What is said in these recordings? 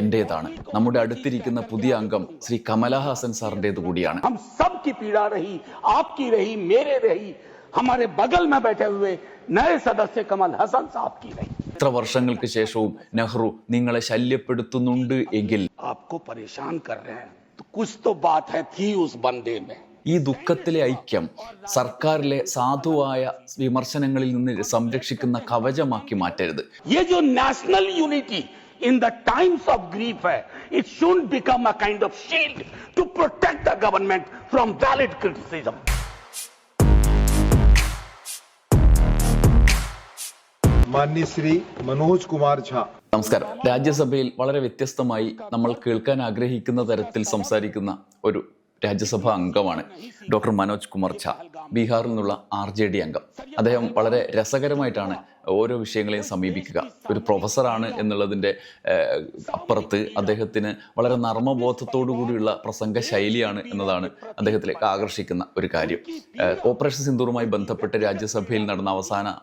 എന്റേതാണ്. നമ്മുടെ അടുത്തിരിക്കുന്ന പുതിയ അംഗം ശ്രീ കമലഹാസൻ സാറിന്റേത് കൂടിയാണ്. കമൽ ഹസൻ എത്ര വർഷങ്ങൾക്ക് ശേഷവും നെഹ്റു നിങ്ങളെ ശല്യപ്പെടുത്തുന്നുണ്ട് എങ്കിൽ ഈ ദുഃഖത്തിലെ ഐക്യം സർക്കാരിലെ സാധുവായ വിമർശനങ്ങളിൽ നിന്ന് സംരക്ഷിക്കുന്ന കവചമാക്കി മാറ്റരുത്. National unity in the times of grief, eh, it should become a kind of shield to protect the government from valid criticism. മാന്യ ശ്രീ മനോജ് കുമാർ ഝാ നമസ്കാരം. രാജ്യസഭയിൽ വളരെ വ്യത്യസ്തമായി നമ്മൾ കേൾക്കാൻ ആഗ്രഹിക്കുന്ന തരത്തിൽ സംസാരിക്കുന്ന ഒരു രാജ്യസഭാ അംഗമാണ് ഡോക്ടർ മനോജ് കുമാർ ഝാ ബീഹാറിൽ നിന്നുള്ള ആർ ജെ ഡി അംഗം. അദ്ദേഹം വളരെ രസകരമായിട്ടാണ് ഓരോ വിഷയങ്ങളെയും സമീപിക്കുക. ഒരു പ്രൊഫസറാണ് എന്നുള്ളതിന്റെ അപ്പുറത്ത് അദ്ദേഹത്തിന് വളരെ നർമ്മബോധത്തോടു കൂടിയുള്ള പ്രസംഗ ശൈലിയാണ് എന്നതാണ് അദ്ദേഹത്തിലേക്ക് ആകർഷിക്കുന്ന ഒരു കാര്യം. ഓപ്പറേഷൻ സിന്ദൂറുമായി ബന്ധപ്പെട്ട് രാജ്യസഭയിൽ നടന്ന അവസാന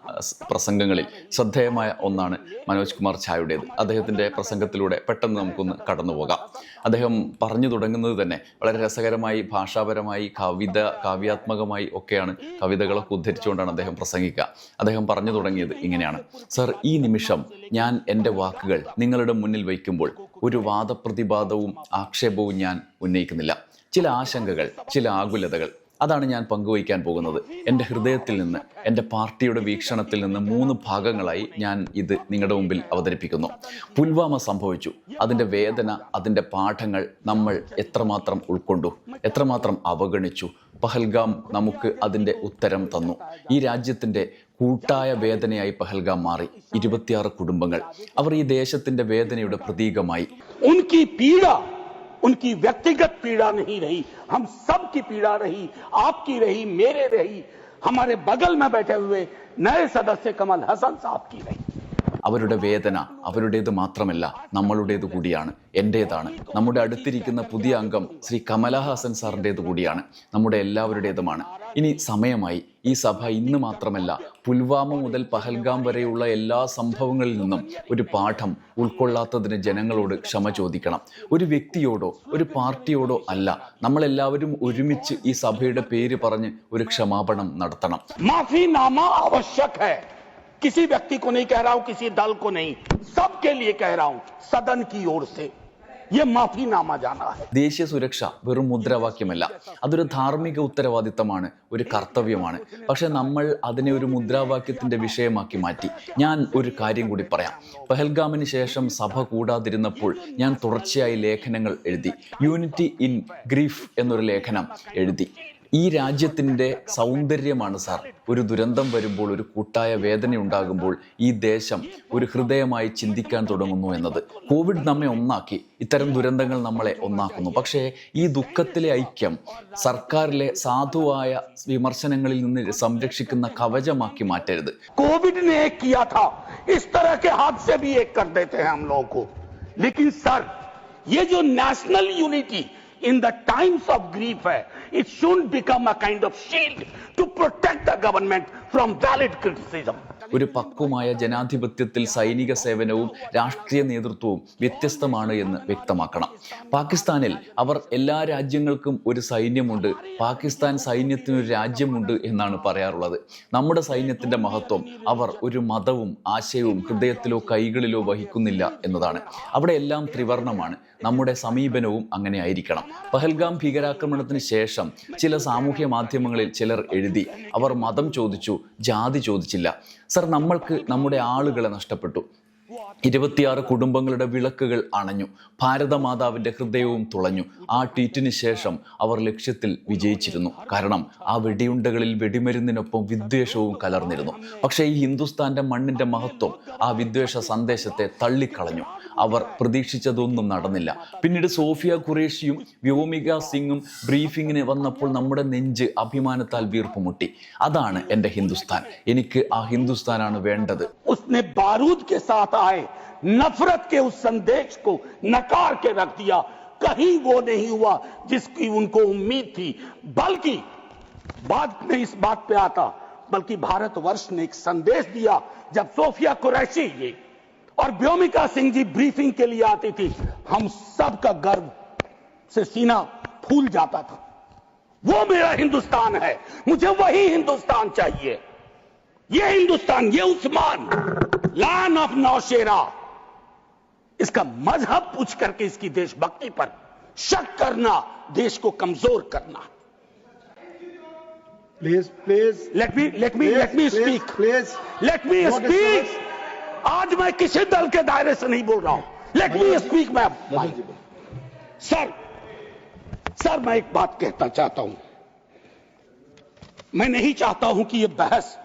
പ്രസംഗങ്ങളിൽ ശ്രദ്ധേയമായ ഒന്നാണ് മനോജ് കുമാർ ഝായുടേത് അദ്ദേഹത്തിന്റെ പ്രസംഗത്തിലൂടെ പെട്ടെന്ന് നമുക്കൊന്ന് കടന്നുപോകാം. അദ്ദേഹം പറഞ്ഞു തുടങ്ങുന്നത് തന്നെ വളരെ രസകരമായി ഭാഷാപരമായി കവിത കാവ്യാത്മകമായി ഒക്കെയാണ് കവിതകളൊക്കെ ഉദ്ധരിച്ചുകൊണ്ടാണ് അദ്ദേഹം പ്രസംഗിക്കുക. അദ്ദേഹം പറഞ്ഞു തുടങ്ങിയത് ഇങ്ങനെയാണ്. സർ ഈ നിമിഷം ഞാൻ എന്റെ വാക്കുകൾ നിങ്ങളുടെ മുന്നിൽ വയ്ക്കുമ്പോൾ ഒരു വാദപ്രതിവാദവും ആക്ഷേപവും ഞാൻ ഉന്നയിക്കുന്നില്ല. ചില ആശങ്കകൾ ചില ആകുലതകൾ അതാണ് ഞാൻ പങ്കുവയ്ക്കാൻ പോകുന്നത്. എന്റെ ഹൃദയത്തിൽ നിന്ന് എന്റെ പാർട്ടിയുടെ വീക്ഷണത്തിൽ നിന്ന് മൂന്ന് ഭാഗങ്ങളായി ഞാൻ ഇത് നിങ്ങളുടെ മുമ്പിൽ അവതരിപ്പിക്കുന്നു. പുൽവാമ സംഭവിച്ചു. അതിന്റെ വേദന അതിന്റെ പാഠങ്ങൾ നമ്മൾ എത്രമാത്രം ഉൾക്കൊണ്ടു എത്രമാത്രം അവഗണിച്ചു. പഹൽഗാം നമുക്ക് അതിന്റെ ഉത്തരം തന്നു. ഈ രാജ്യത്തിന്റെ കൂട്ടായ വേദനയായി പഹൽഗാം മാറി ഇരുപത്തിയാറ് കുടുംബങ്ങൾ അവർ ഈ ദേശത്തിൻ്റെ വേദനയുടെ പ്രതീകമായി उनकी पीड़ा उनकी व्यक्तिगत पीड़ा नहीं रही हम सब की पीड़ा रही आपकी रही मेरे रही हमारे बगल में बैठे हुए नए सदस्य कमल हसन साहब की रही അവരുടെ വേദന അവരുടേത് മാത്രമല്ല നമ്മളുടേത് കൂടിയാണ് എന്റേതാണ് നമ്മുടെ അടുത്തിരിക്കുന്ന പുതിയ അംഗം ശ്രീ കമലഹാസൻ സാറിന്റേത് കൂടിയാണ് നമ്മുടെ എല്ലാവരുടേതുമാണ്. ഇനി സമയമായി ഈ സഭ ഇന്ന് മാത്രമല്ല പുൽവാമ മുതൽ പഹൽഗാം വരെയുള്ള എല്ലാ സംഭവങ്ങളിൽ നിന്നും ഒരു പാഠം ഉൾക്കൊള്ളാത്തതിന് ജനങ്ങളോട് ക്ഷമ ചോദിക്കണം. ഒരു വ്യക്തിയോടോ ഒരു പാർട്ടിയോടോ അല്ല നമ്മളെല്ലാവരും ഒരുമിച്ച് ഈ സഭയുടെ പേര് പറഞ്ഞ് ഒരു ക്ഷമാപണം നടത്തണം. മാഫി നാമ किसी व्यक्ति को नहीं कह रहा हूं किसी दल को नहीं सबके लिए कह रहा हूं सदन की ओर से ये माफीनामा जाना है ദേശീയ സുരക്ഷ വെറും മുദ്രാവാക്യമല്ല അതൊരു ധാർമ്മിക ഉത്തരവാദിത്തമാണ് ഒരു കർത്തവ്യമാണ് പക്ഷെ നമ്മൾ അതിനെ ഒരു മുദ്രാവാക്യത്തിന്റെ വിഷയമാക്കി മാറ്റി ഞാൻ ഒരു കാര്യം കൂടി പറയാം പഹൽഗാമിന് ശേഷം സഭ കൂടാതിരുന്നപ്പോൾ ഞാൻ തുടർച്ചയായി ലേഖനങ്ങൾ എഴുതി യൂണിറ്റി ഇൻ ഗ്രീഫ് എന്നൊരു ലേഖനം എഴുതി ഈ രാജ്യത്തിൻ്റെ സൗന്ദര്യമാണ് സാർ ഒരു ദുരന്തം വരുമ്പോൾ ഒരു കൂട്ടായ വേദന ഉണ്ടാകുമ്പോൾ ഈ ദേശം ഒരു ഹൃദയമായി ചിന്തിക്കാൻ തുടങ്ങുന്നു എന്നത് കോവിഡ് നമ്മെ ഒന്നാക്കി ഇത്തരം ദുരന്തങ്ങൾ നമ്മളെ ഒന്നാക്കുന്നു പക്ഷേ ഈ ദുഃഖത്തിലെ ഐക്യം സർക്കാരിലെ സാധുവായ വിമർശനങ്ങളിൽ നിന്ന് സംരക്ഷിക്കുന്ന കവചമാക്കി മാറ്റരുത് कोविड ने एक किया था इस तरह के हादसे भी एक कर देते हैं हम लोगों को लेकिन सर ये जो national unity in the times of grief eh, it should become a kind of shield to protect the government from valid criticism. ഒരു പക്വമായ ജനാധിപത്യത്തിൽ സൈനിക സേവനവും രാഷ്ട്രീയ നേതൃത്വവും വ്യത്യസ്തമാണ് എന്ന് വ്യക്തമാക്കണം. പാകിസ്ഥാനിൽ അവർ എല്ലാ രാജ്യങ്ങൾക്കും ഒരു സൈന്യമുണ്ട്. പാകിസ്ഥാൻ സൈന്യത്തിനൊരു രാജ്യമുണ്ട് എന്നാണ് പറയാറുള്ളത്. നമ്മുടെ സൈന്യത്തിന്റെ മഹത്വം അവർ ഒരു മതവും ആശയവും ഹൃദയത്തിലോ കൈകളിലോ വഹിക്കുന്നില്ല എന്നതാണ്. അവിടെ എല്ലാം ത്രിവർണമാണ് നമ്മുടെ സമീപനവും അങ്ങനെ ആയിരിക്കണം. പഹൽഗാം ഭീകരാക്രമണത്തിന് ശേഷം ചില സാമൂഹ്യ മാധ്യമങ്ങളിൽ ചിലർ എഴുതി അവർ മതം ചോദിച്ചു ജാതി ചോദിച്ചില്ല. സർ നമ്മൾക്ക് നമ്മുടെ ആളുകളെ നഷ്ടപ്പെട്ടു. ഇരുപത്തിയാറ് കുടുംബങ്ങളുടെ വിളക്കുകൾ അണഞ്ഞു. ഭാരതമാതാവിന്റെ ഹൃദയവും തുളഞ്ഞു. ആ ട്വീറ്റിന് ശേഷം അവർ ലക്ഷ്യത്തിൽ വിജയിച്ചിരുന്നു. കാരണം ആ വെടിയുണ്ടകളിൽ വെടിമരുന്നിനൊപ്പം വിദ്വേഷവും കലർന്നിരുന്നു. പക്ഷേ ഈ ഹിന്ദുസ്ഥാന്റെ മണ്ണിന്റെ മഹത്വം ആ വിദ്വേഷ സന്ദേശത്തെ തള്ളിക്കളഞ്ഞു. അവർ പ്രതീക്ഷിച്ചതൊന്നും നടന്നില്ല. പിന്നീട് സോഫിയ ഖുറേഷിയും വ്യോമിക സിംഗും ബ്രീഫിങ്ങിന് വന്നപ്പോൾ നമ്മുടെ നെഞ്ച് അഭിമാനത്താൽ വീർപ്പുമുട്ടി. അതാണ് എന്റെ ഹിന്ദുസ്ഥാൻ. എനിക്ക് ആ ഹിന്ദുസ്ഥാനാണ് വേണ്ടത്. उसने बारूद के साथ आए, नफरत के उस संदेश को नकार के रख दिया। कहीं वो नहीं हुआ जिसकी उनको उम्मीद थी। बल्कि, बाद में इस बात पे आता, बल्कि भारतवर्ष ने एक संदेश दिया, जब सोफिया कुरैशी ये और व्योमिका सिंह जी ब्रीफिंग के लिए आती थी, हम सबका गर्व से सीना फूल जाता था। वो मेरा हिंदुस्तान है, मुझे वही हिंदुस्तान चाहिए। ये हिंदुस्तान ये उस्मान लान ऑफ़ नौशेरा। इसका मज़हब पूछ करके इसकी देशभक्ति पर शक करना देश को कमज़ोर करना। Please please let me let me let me speak please let me speak आज मैं किसी दल के दायरे से नहीं बोल रहा हूँ। लेट मी स्पीक मैं सर सर मैं एक बात कहना चाहता हूँ। मैं नहीं चाहता हूँ कि यह बहस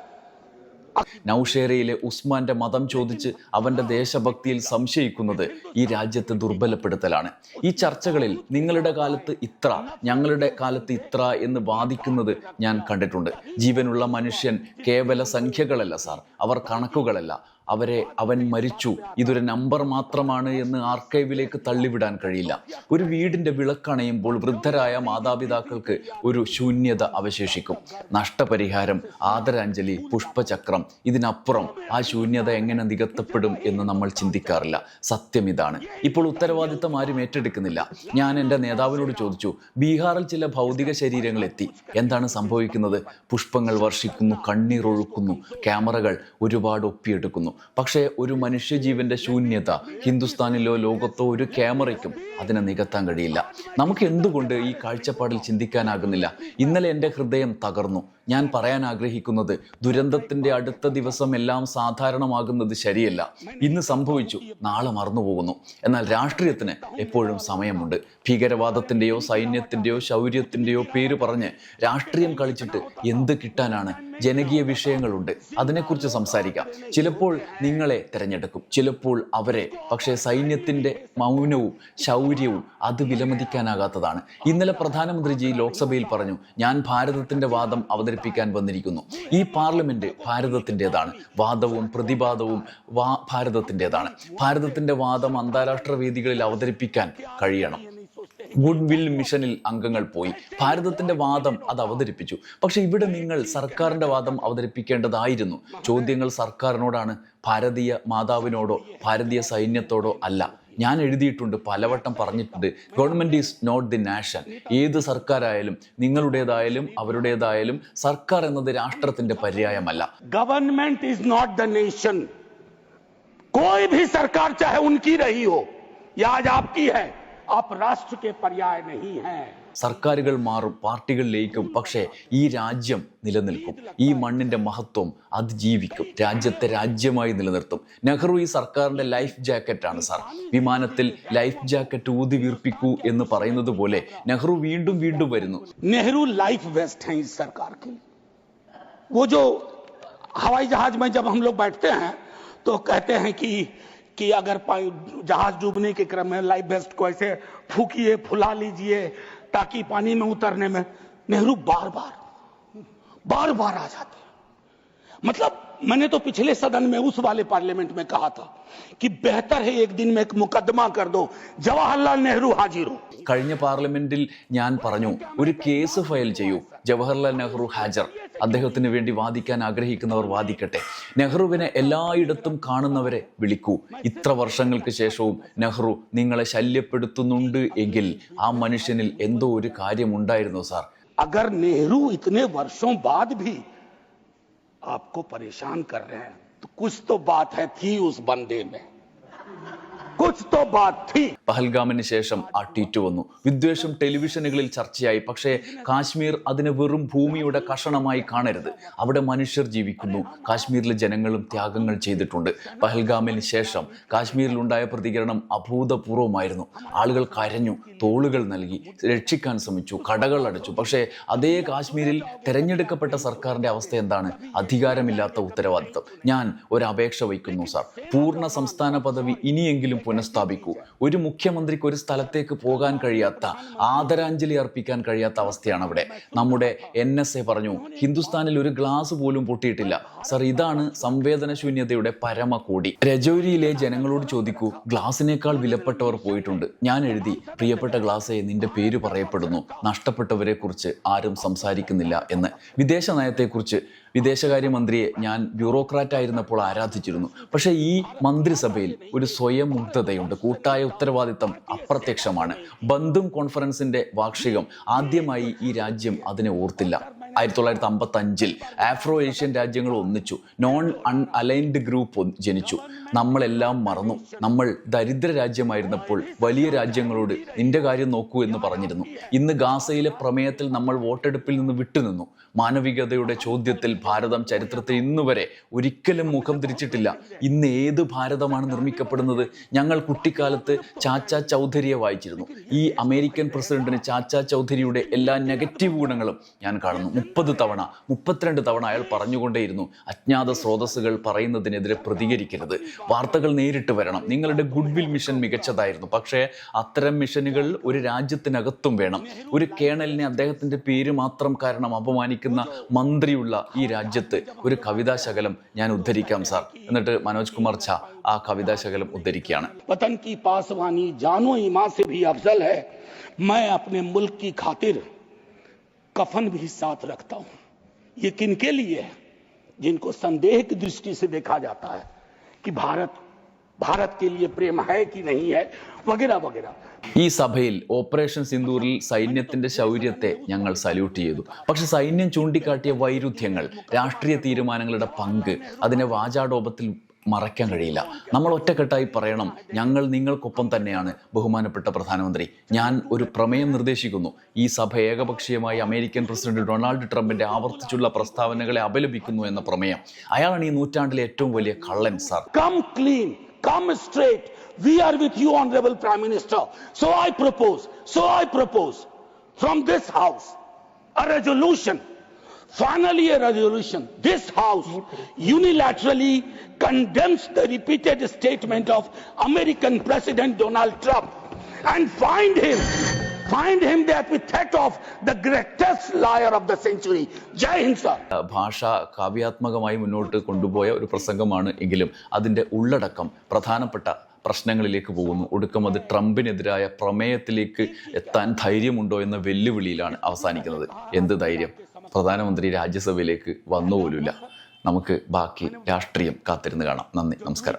നൌഷേരയിലെ ഉസ്മാന്റെ മതം ചോദിച്ച് അവന്റെ ദേശഭക്തിയിൽ സംശയിക്കുന്നത് ഈ രാജ്യത്തെ ദുർബലപ്പെടുത്തലാണ്. ഈ ചർച്ചകളിൽ നിങ്ങളുടെ കാലത്ത് ഇത്ര ഞങ്ങളുടെ കാലത്ത് ഇത്ര എന്ന് വാദിക്കുന്നത് ഞാൻ കണ്ടിട്ടുണ്ട്. ജീവനുള്ള മനുഷ്യൻ കേവല സംഖ്യകളല്ല സാർ അവർ കണക്കുകളല്ല. അവരെ അവൻ മരിച്ചു. ഇതൊരു നമ്പർ മാത്രമാണ് എന്ന് ആർക്കൈവിലേക്ക് തള്ളിവിടാൻ കഴിയില്ല. ഒരു വീടിന്റെ വിളക്കണയുമ്പോൾ വൃദ്ധരായ മാതാപിതാക്കൾക്ക് ഒരു ശൂന്യത അവശേഷിക്കും. നഷ്ടപരിഹാരം ആദരാഞ്ജലി പുഷ്പചക്രം ഇതിനപ്പുറം ആ ശൂന്യത എങ്ങനെ നികത്തപ്പെടും എന്ന് നമ്മൾ ചിന്തിക്കാറില്ല. സത്യം ഇതാണ്. ഇപ്പോൾ ഉത്തരവാദിത്തം ആരും ഏറ്റെടുക്കുന്നില്ല. ഞാൻ എന്റെ നേതാവിനോട് ചോദിച്ചു ബീഹാറിൽ ചില ഭൗതിക ശരീരങ്ങൾ എത്തി. എന്താണ് സംഭവിക്കുന്നത്? പുഷ്പങ്ങൾ വർഷിക്കുന്നു കണ്ണീർ ഒഴുക്കുന്നു ക്യാമറകൾ ഒരുപാട് ഒപ്പിയെടുക്കുന്നു. പക്ഷേ ഒരു മനുഷ്യജീവന്റെ ശൂന്യത ഹിന്ദുസ്ഥാനിലോ ലോകത്തോ ഒരു ക്യാമറയ്ക്കും അതിനെ നികത്താൻ കഴിയില്ല. നമുക്ക് എന്തുകൊണ്ട് ഈ കാഴ്ചപ്പാടിൽ ചിന്തിക്കാനാകുന്നില്ല? ഇന്നലെ എന്റെ ഹൃദയം തകർന്നു. ഞാൻ പറയാൻ ആഗ്രഹിക്കുന്നത് ദുരന്തത്തിന്റെ അടുത്ത ദിവസം എല്ലാം സാധാരണമാകുന്നത് ശരിയല്ല. ഇന്ന് സംഭവിച്ചു നാളെ മറന്നുപോകുന്നു. എന്നാൽ രാഷ്ട്രീയത്തിന് എപ്പോഴും സമയമുണ്ട്. ഭീകരവാദത്തിന്റെയോ സൈന്യത്തിന്റെയോ ശൗര്യത്തിന്റെയോ പേര് പറഞ്ഞ് രാഷ്ട്രീയം കളിച്ചിട്ട് എന്ത് കിട്ടാനാണ്? ജനകീയ വിഷയങ്ങളുണ്ട്. അതിനെക്കുറിച്ച് സംസാരിക്കാം. ചിലപ്പോൾ നിങ്ങളെ തിരഞ്ഞെടുക്കും. ചിലപ്പോൾ അവരെ. പക്ഷേ സൈന്യത്തിന്റെ മൗനവും ശൗര്യവും അത് വിലമതിക്കാനാകാത്തതാണ്. ഇന്നലെ പ്രധാനമന്ത്രിജി ലോക്സഭയിൽ പറഞ്ഞു ഞാൻ ഭാരതത്തിന്റെ വാദം അവതരിപ്പിക്കാൻ വന്നിരിക്കുന്നു. ഈ പാർലമെന്റ് ഭാരതത്തിന്റെതാണ്. വാദവും പ്രതിവാദവും വാ ഭാരതത്തിന്റെതാണ്. ഭാരതത്തിന്റെ വാദം അന്താരാഷ്ട്ര വേദികളിൽ അവതരിപ്പിക്കാൻ കഴിയണം. ഗുഡ് വിൽ മിഷനിൽ അംഗങ്ങൾ പോയി. ഭാരതത്തിന്റെ വാദം അത് അവതരിപ്പിച്ചു. പക്ഷെ ഇവിടെ നിങ്ങൾ സർക്കാരിന്റെ വാദം അവതരിപ്പിക്കേണ്ടതായിരുന്നു. ചോദ്യങ്ങൾ സർക്കാരിനോടാണ് ഭാരതീയ മാതാവിനോടോ ഭാരതീയ സൈന്യത്തോടോ അല്ല. ഞാൻ എഴുതിയിട്ടുണ്ട് പലവട്ടം പറഞ്ഞിട്ടുണ്ട്. Government is not the nation ഏത് സർക്കാരായാലും നിങ്ങളുടേതായാലും അവരുടേതായാലും സർക്കാർ എന്നത് രാഷ്ട്രത്തിന്റെ പര്യായമല്ല. Government is not the nation കോയി ഭി സർക്കാർ ചാഹേ ഉൻകി രഹി ഹോ യാ ആപ്കി ഹൈ है आप राष्ट्र के पर्याय नहीं हैं സർക്കാരുകൾ മാറും പാർട്ടികൾ ലയിക്കും പക്ഷേ ഈ രാജ്യം നിലനിൽക്കും ഈ മണ്ണിന്റെ മഹത്വം അത് ജീവിക്കും രാജ്യത്തെ രാജ്യമായി നിലനിർത്തും നെഹ്റു ഈ സർക്കാരിന്റെ ലൈഫ് ജാക്കറ്റാണ് സാർ വിമാനത്തിൽ ലൈഫ് ജാക്കറ്റ് ഊതി വീർപ്പിക്കൂ എന്ന് പറയുന്നത് പോലെ നെഹ്റു വീണ്ടും വീണ്ടും വരുന്നു नेहरू लाइफ वेस्ट हैं इस सरकार की वो जो हवाई जहाज में जब हम लोग बैठते हैं तो कहते हैं कि कि अगर जहाज़ डूबने के क्रम में लाइफ बेस्ट को ऐसे फूकिए, फुला लीजिए, ताकि पानी में उतरने में नेहरू बार बार बार बार आ जाते मतलब मैंने तो पिछले सदन में उस वाले पार्लियामेंट में कहा था कि बेहतर है एक दिन में एक मुकदमा कर दो जवाहरलाल नेहरू हाजिर हो കഴിഞ്ഞ പാർലമെന്റിൽ ഞാൻ പറഞ്ഞു ഒരു കേസ് ഫയൽ ചെയ്യൂ ജവഹർലാൽ നെഹ്റു ഹാജർ അദ്ദേഹത്തിന് വേണ്ടി വാദിക്കാൻ ആഗ്രഹിക്കുന്നവർ വാദിക്കട്ടെ നെഹ്റുവിനെ എല്ലായിടത്തും കാണുന്നവരെ വിളിക്കൂ ഇത്ര വർഷങ്ങൾക്ക് ശേഷവും നെഹ്റു നിങ്ങളെ ശല്യപ്പെടുത്തുന്നുണ്ട് എങ്കിൽ ആ മനുഷ്യനിൽ എന്തോ ഒരു കാര്യമുണ്ടായിരുന്നു സാർ अगर नेहरू इतने वर्षों बाद भी आपको परेशान कर रहे हैं। तो कुछ तो बात है थी उस बंदे में। പഹൽഗാമിന് ശേഷം ആ ട്വീറ്റ് വന്നു. വിദ്വേഷം ടെലിവിഷനുകളിൽ ചർച്ചയായി. പക്ഷേ കാശ്മീർ അതിനെ വെറും ഭൂമിയുടെ കഷണമായി കാണരുത്. അവിടെ മനുഷ്യർ ജീവിക്കുന്നു. കാശ്മീരിലെ ജനങ്ങളും ത്യാഗങ്ങൾ ചെയ്തിട്ടുണ്ട്. പഹൽഗാമിന് ശേഷം കാശ്മീരിലുണ്ടായ പ്രതികരണം അഭൂതപൂർവമായിരുന്നു. ആളുകൾ കരഞ്ഞു തോളുകൾ നൽകി രക്ഷിക്കാൻ ശ്രമിച്ചു കടകൾ അടച്ചു. പക്ഷേ അതേ കാശ്മീരിൽ തെരഞ്ഞെടുക്കപ്പെട്ട സർക്കാരിന്റെ അവസ്ഥ എന്താണ്? അധികാരമില്ലാത്ത ഉത്തരവാദിത്തം. ഞാൻ ഒരു അപേക്ഷ വയ്ക്കുന്നു സാർ. പൂർണ സംസ്ഥാന പദവി ഇനിയെങ്കിലും പുനഃസ്ഥാപിക്കൂ. ഒരു മുഖ്യമന്ത്രിക്ക് ഒരു സ്ഥലത്തേക്ക് പോകാൻ കഴിയാത്ത ആദരാഞ്ജലി അർപ്പിക്കാൻ കഴിയാത്ത അവസ്ഥയാണ് അവിടെ. നമ്മുടെ എൻ എസ് എ പറഞ്ഞു ഹിന്ദുസ്ഥാനിൽ ഒരു ഗ്ലാസ് പോലും പൊട്ടിയിട്ടില്ല. സർ ഇതാണ് സംവേദനശൂന്യതയുടെ പരമകോടി. രജൌരിയിലെ ജനങ്ങളോട് ചോദിക്കൂ ഗ്ലാസിനേക്കാൾ വിലപ്പെട്ടവർ പോയിട്ടുണ്ട്. ഞാൻ എഴുതി പ്രിയപ്പെട്ട ഗ്ലാസെ നിന്റെ പേര് പറയപ്പെടുന്നു. നഷ്ടപ്പെട്ടവരെ കുറിച്ച് ആരും സംസാരിക്കുന്നില്ല എന്ന്. വിദേശ നയത്തെക്കുറിച്ച് വിദേശകാര്യമന്ത്രിയെ ഞാൻ ബ്യൂറോക്രാറ്റ് ആയിരുന്നപ്പോൾ ആരാധിച്ചിരുന്നു. പക്ഷേ ഈ മന്ത്രിസഭയിൽ ഒരു സ്വയം മുക്തതയുണ്ട് കൂട്ടായ ഉത്തരവാദിത്തം അപ്രത്യക്ഷമാണ്. ബന്ധും കോൺഫറൻസിന്റെ വാർഷികം ആദ്യമായി ഈ രാജ്യം അതിനെ ഓർത്തില്ല. ആയിരത്തി തൊള്ളായിരത്തി അമ്പത്തി അഞ്ചിൽ ആഫ്രോ ഏഷ്യൻ രാജ്യങ്ങൾ ഒന്നിച്ചു. നോൺ അൺ അലൈൻഡ് ഗ്രൂപ്പ് ജനിച്ചു. നമ്മളെല്ലാം മറന്നു. നമ്മൾ ദരിദ്ര രാജ്യമായിരുന്നപ്പോൾ വലിയ രാജ്യങ്ങളോട് നിന്റെ കാര്യം നോക്കൂ എന്ന് പറഞ്ഞിരുന്നു. ഇന്ന് ഗാസയിലെ പ്രമേയത്തിൽ നമ്മൾ വോട്ടെടുപ്പിൽ നിന്ന് വിട്ടുനിന്നു. മാനവികതയുടെ ചോദ്യത്തിൽ ഭാരതം ചരിത്രത്തിൽ ഇന്നുവരെ ഒരിക്കലും മുഖം തിരിച്ചിട്ടില്ല. ഇന്ന് ഏത് ഭാരതമാണ് നിർമ്മിക്കപ്പെടുന്നത്? ഞങ്ങൾ കുട്ടിക്കാലത്ത് ചാച്ച ചൗധരിയെ വായിച്ചിരുന്നു. ഈ അമേരിക്കൻ പ്രസിഡന്റിന് ചാച്ച ചൗധരിയുടെ എല്ലാ നെഗറ്റീവ് ഗുണങ്ങളും ഞാൻ കാണുന്നു. മുപ്പത് തവണ മുപ്പത്തിരണ്ട് തവണ അയാൾ പറഞ്ഞുകൊണ്ടേയിരുന്നു അജ്ഞാത സ്രോതസ്സുകൾ പറയുന്നതിനെതിരെ പ്രതികരിക്കരുത് വാർത്തകൾ നേരിട്ട് വരണം നിങ്ങളുടെ ഗുഡ് വിൽ മിഷൻ മികച്ചതായിരുന്നു പക്ഷേ അത്തരം മിഷനുകൾ ഒരു രാജ്യത്തിനകത്തും വേണം ഒരു കേണലിനെ അദ്ദേഹത്തിന്റെ പേര് മാത്രം കാരണം അപമാനിക്കുന്ന മന്ത്രിയുള്ള ഈ രാജ്യത്ത് ഒരു കവിതാശകലം ഞാൻ ഉദ്ധരിക്കാം സാർ എന്നിട്ട് മനോജ് കുമാർ ഝാ ആ കവിതാശകലം ഉദ്ധരിക്കുകയാണ് वतन की पासवानी जानो ईमा से भी अफजल है मैं अपने मुल्क की खातिर कफन भी साथ रखता हूं ये किनके लिए है जिनको संदेह की दृष्टि से देखा जाता है कि भारत भारत के लिए प्रेम है कि नहीं है वगैरह वगैरह ഈ സഭയിൽ ഓപ്പറേഷൻ സിന്ദൂറിൽ സൈന്യത്തിന്റെ ശൗര്യത്തെ ഞങ്ങൾ സല്യൂട്ട് ചെയ്തു പക്ഷെ സൈന്യം ചൂണ്ടിക്കാട്ടിയ വൈരുദ്ധ്യങ്ങൾ രാഷ്ട്രീയ തീരുമാനങ്ങളുടെ പങ്ക് അതിനെ വാചാടോപത്തിൽ മറയ്ക്കാൻ കഴിയില്ല. നമ്മൾ ഒറ്റക്കെട്ടായി പറയണം ഞങ്ങൾ നിങ്ങൾക്കൊപ്പം തന്നെയാണ് ബഹുമാനപ്പെട്ട പ്രധാനമന്ത്രി. ഞാൻ ഒരു പ്രമേയം നിർദ്ദേശിക്കുന്നു. ഈ സഭ ഏകപക്ഷീയമായി അമേരിക്കൻ പ്രസിഡന്റ് ഡൊണാൾഡ് ട്രംപിന്റെ ആവർത്തിച്ചുള്ള പ്രസ്താവനകളെ അപലപിക്കുന്നു എന്ന പ്രമേയം. അയാളാണ് ഈ നൂറ്റാണ്ടിലെ ഏറ്റവും വലിയ കള്ളൻ sir. Come clean come straight we are with you honourable prime minister so I propose so I propose from this house a resolution, finally a resolution. This House unilaterally condemns the repeated statement of American President Donald Trump and find him. Find him the epithet of the greatest liar of the century. Jai Hind, sir. ഭാഷ കാവ്യാത്മകമായി മുന്നോട്ട് കൊണ്ടുപോയ ഒരു പ്രസംഗമാണ് എങ്കിലും അതിന്റെ ഉള്ളടക്കം പ്രധാനപ്പെട്ട പ്രശ്നങ്ങളിലേക്ക് പോകുന്നു ഒടുക്കം അത് ട്രംപിനെതിരായ പ്രമേയത്തിലേക്ക് എത്താൻ ധൈര്യമുണ്ടോ എന്ന വെല്ലുവിളിയിലാണ് അവസാനിക്കുന്നത് എന്ത് ധൈര്യം പ്രധാനമന്ത്രി രാജ്യസഭയിലേക്ക് വന്നുപോലുമില്ല. നമുക്ക് ബാക്കി രാഷ്ട്രീയം കാത്തിരുന്ന് കാണാം. നന്ദി. നമസ്കാരം.